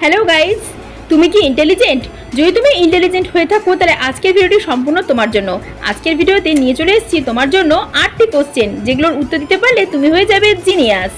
Hello guys তুমি কি intelligent যদি তুমি ইন্টেলিজেন্ট হয়ে থাকো, তাহলে আজকের ভিডিওটি সম্পূর্ণ তোমার জন্য। আজকের ভিডিওতে নিয়ে চলে এসেছি তোমার জন্য আটটি কোশ্চেন যেগুলোর উত্তর দিতে পারলে তুমি হয়ে যাবে জিনিয়াস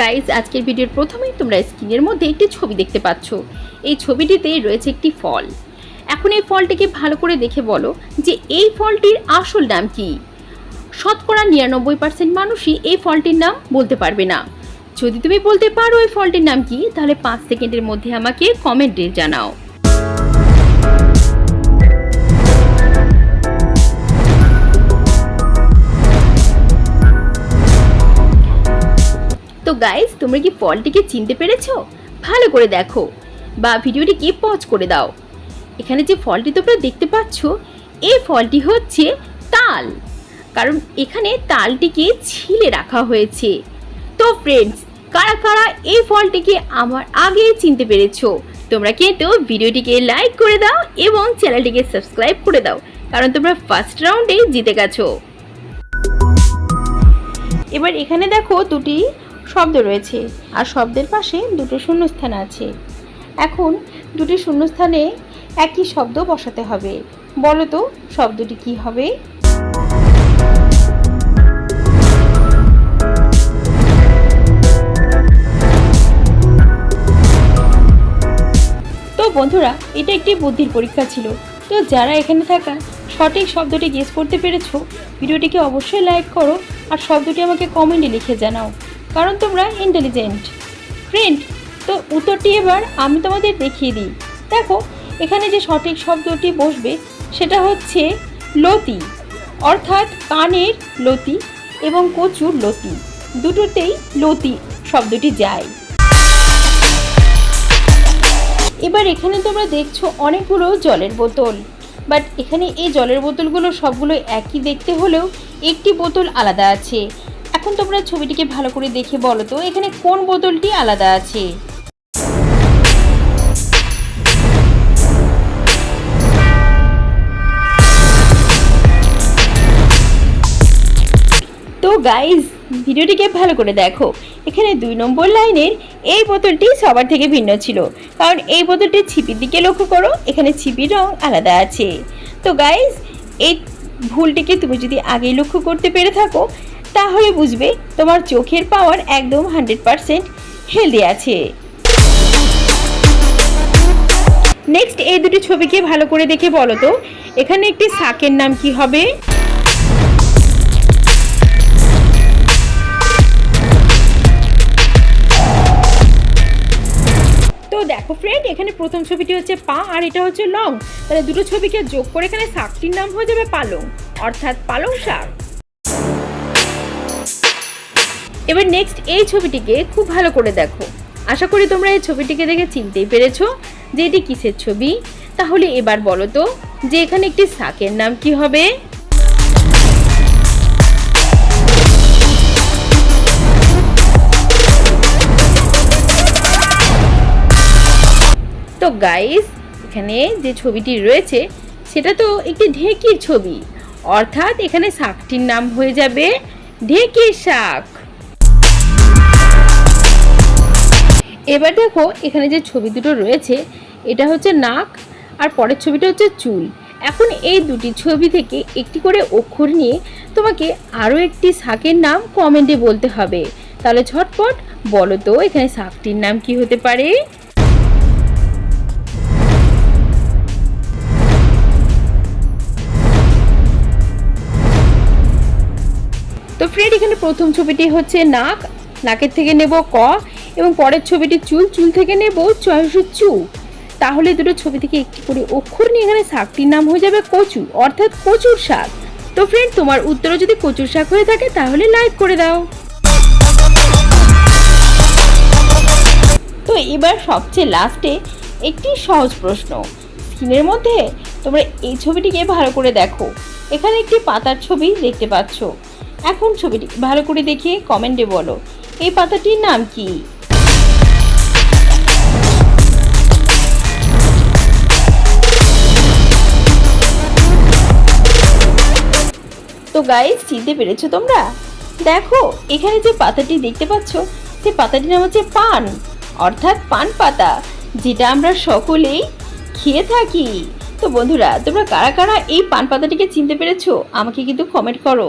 গাইজ আজকের ভিডিওর প্রথমেই তোমরা স্ক্রিনের মধ্যে একটি ছবি দেখতে পাচ্ছ। এই ছবিটিতে রয়েছে একটি ফল। এখন এই ফলটিকে ভালো করে দেখে বলো যে এই ফলটির আসল নাম কি। শতকরা নিরানব্বই পার্সেন্ট মানুষই এই ফলটির নাম বলতে পারবে না। যদি তুমি বলতে পারো ওই ফলটির নাম কি, তাহলে পাঁচ সেকেন্ডের মধ্যে আমাকে কমেন্টে জানাও। তো গাইস তোমরা কি ফলটিকে চিনতে পেরেছ? ভালো করে দেখো বা ভিডিওটিকে পজ করে দাও। এখানে যে ফলটি তোমরা দেখতে পাচ্ছ, এই ফলটি হচ্ছে তাল। কারণ এখানে তালটিকে ছিলে রাখা হয়েছে। তো ফ্রেন্ডস কারা কারা এই ফলটিকে আমার আগে চিনতে পেরেছ? তোমরা কিন্তু ভিডিওটিকে লাইক করে দাও এবং চ্যানেলটিকে সাবস্ক্রাইব করে দাও, কারণ তোমরা ফার্স্ট রাউন্ডে জিতে গেছো। এবার এখানে দেখো দুটি শব্দ রয়েছে, আর শব্দের পাশে দুটো শূন্যস্থান আছে। এখন দুটি শূন্যস্থানে একই শব্দ বসাতে হবে। বলো তো, শব্দটি কি হবে? বন্ধুরা, এটা একটি বুদ্ধির পরীক্ষা ছিল। তো যারা এখানে থাকা, সঠিক শব্দটি গেস করতে পেরেছ, ভিডিওটিকে অবশ্যই লাইক করো আর শব্দটি আমাকে কমেন্টে লিখে জানাও, কারণ তোমরা ইন্টেলিজেন্ট ফ্রেন্ড তো উত্তরটি এবার আমি তোমাদের দেখিয়ে দিই। দেখো, এখানে যে সঠিক শব্দটি বসবে, সেটা হচ্ছে লতি, অর্থাৎ কানের লতি এবং কচুর লতি। দুটোতেই লতি শব্দটি যায়। এবার এখানে তোমরা দেখছ অনেকগুলো জলের বোতল। বাট এখানে এই জলের বোতলগুলো সবগুলো একই দেখতে হলেও একটি বোতল আলাদা আছে। এখন তোমরা ছবিটিকে ভালো করে দেখে বলো তো, এখানে কোন বোতলটি আলাদা আছে? তো গাইজ ভিডিওটিকে ভালো করে দেখো। এখানে দুই নম্বর লাইনের এই বোতলটি সবার থেকে ভিন্ন ছিল। কারণ এই বোতলটির ছিপির দিকে লক্ষ্য করো, এখানে ছিপির রং আলাদা আছে। তো গাইজ এই ভুলটিকে তুমি যদি আগেই লক্ষ্য করতে পেরে থাকো, তাহলে বুঝবে তোমার চোখের পাওয়ার একদম হান্ড্রেড পারসেন্ট হেলদি আছে। নেক্সট এই দুটি ছবিকে ভালো করে দেখে বলো তো, এখানে একটি শাকের নাম কি হবে? দেখো ফ্রেন্ড এখানে প্রথম ছবিটি হচ্ছে পা আর এটা হচ্ছে লং। তাহলে দুটো ছবিকে যোগ করে এখানে শাকটির নাম হয়ে যাবে পালং, অর্থাৎ পালং শাক। এবার নেক্সট এই ছবিটিকে খুব ভালো করে দেখো। আশা করি তোমরা এই ছবিটিকে দেখে চিনতেই পেরেছ যে এটি কিসের ছবি। তাহলে এবার বলো তো, যে এখানে একটি শাকের নাম কি হবে? তো গাইস এখানে যে ছবিটি রয়েছে, সেটা তো একটি ঢেকির ছবি। অর্থাৎ এখানে শাকটির নাম হয়ে যাবে ঢেকির শাক। এবার দেখো, এখানে যে ছবি দুটো রয়েছে, এটা হচ্ছে নাক আর পরের ছবিটা হচ্ছে চুল। এখন এই দুটি ছবি থেকে একটি করে অক্ষর নিয়ে তোমাকে আরও একটি শাকের নাম কমেন্টে বলতে হবে। তাহলে ঝটপট বলো তো, এখানে শাকটির নাম কি হতে পারে? প্রথম ছবিটি হচ্ছে নাক, নাকের থেকে নেব ক এবং পরের ছবিটি চুল চুল থেকে নেব চয়স চু। তাহলে দুটো ছবি থেকে একটি করে অক্ষর নিয়ে এখানে শাকটির নাম হয়ে যাবে কচু, অর্থাৎ কচুর শাক। তো ফ্রেন্ড তোমার উত্তরও যদি কচুর শাক হয়ে থাকে, তাহলে লাইক করে দাও। তো এবার সবচেয়ে লাস্টে একটি সহজ প্রশ্ন। স্ক্রিনের মধ্যে তোমরা এই ছবিটিকে ভালো করে দেখো। এখানে একটি পাতার ছবি দেখতে পাচ্ছ। এখন ছবিটি ভালো করে দেখে কমেন্টে বলো। এই পাতাটির নাম কি? তো গাইস চিনতে পেরেছ তোমরা? দেখো, এখানে যে পাতাটি দেখতে পাচ্ছ সেই পাতাটির নাম হচ্ছে পান। অর্থাৎ পান পাতা, যেটা আমরা সকলেই খেয়ে থাকি। তো বন্ধুরা, তোমরা কারা কারা এই পান পাতাটিকে চিনতে পেরেছ? আমাকে কিন্তু কমেন্ট করো।